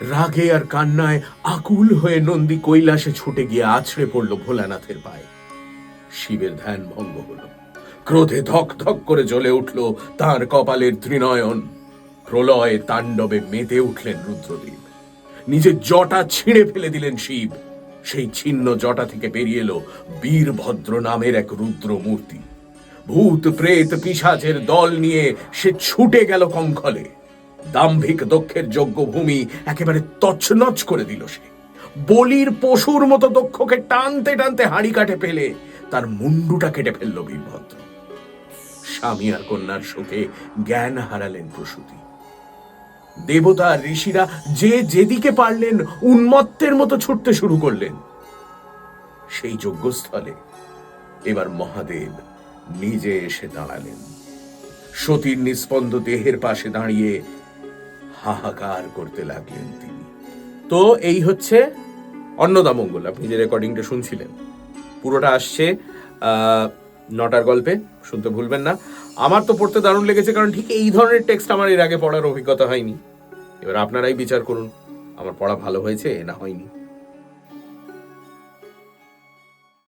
রাগে আর কান্নায় আকুল হয়ে নন্দী কৈলাসে ছুটে গিয়ে আছড়ে পড়ল ভোলানাথের পায়ে। শিবের ধ্যান ভঙ্গ হলো। ক্রোধে ধক ধক করে জ্বলে উঠল তার কপালের ত্রিনয়ন। প্রলয়ে তাণ্ডবে মেতে উঠলেন রুদ্রদেব নিজের জটা ছিঁড়ে ফেলে দিলেন শিব। সেই ছিন্ন জটা থেকে বেরিয়ে এলো বীরভদ্র নামের এক রুদ্র মূর্তি। ভূত, প্রেত, পিশাচের দল নিয়ে সে ছুটে গেল কঙ্খলে। দাম্ভিক দক্ষের যোগ্য ভূমি একেবারে তছনছ করে দিল সে। বলির পশুর মতো দক্ষকে টানতে টানতে হাঁড়ি কাটে পেলে তার মুন্ডুটা কেটে ফেলল বীরভদ্র। স্বামী আর কন্যার শোকে জ্ঞান হারালেন প্রসূতি। দেবতা, ঋষিরা যে যেদিকে পারলেন উন্মত্তের মতো ছুটতে শুরু করলেন। সেই যজ্ঞস্থলে এবার মহাদেব নিজে এসে দাঁড়ালেন। সতীর নিস্পন্দ দেহের পাশে দাঁড়িয়ে হাহাকার করতে লাগলেন তিনি। তো এই হচ্ছে অন্নদামঙ্গল, আপনি যে রেকর্ডিংটা শুনছিলেন। পুরোটা আসছে নটার গল্পে, শুনতে ভুলবেন না। আমার তো পড়তে দারুণ লেগেছে, কারণ ঠিক এই ধরনের টেক্সট আমার এর আগে পড়ার অভিজ্ঞতা হয়নি। এবার আপনারাই বিচার করুন, আমার পড়া ভালো হয়েছে না হয়নি।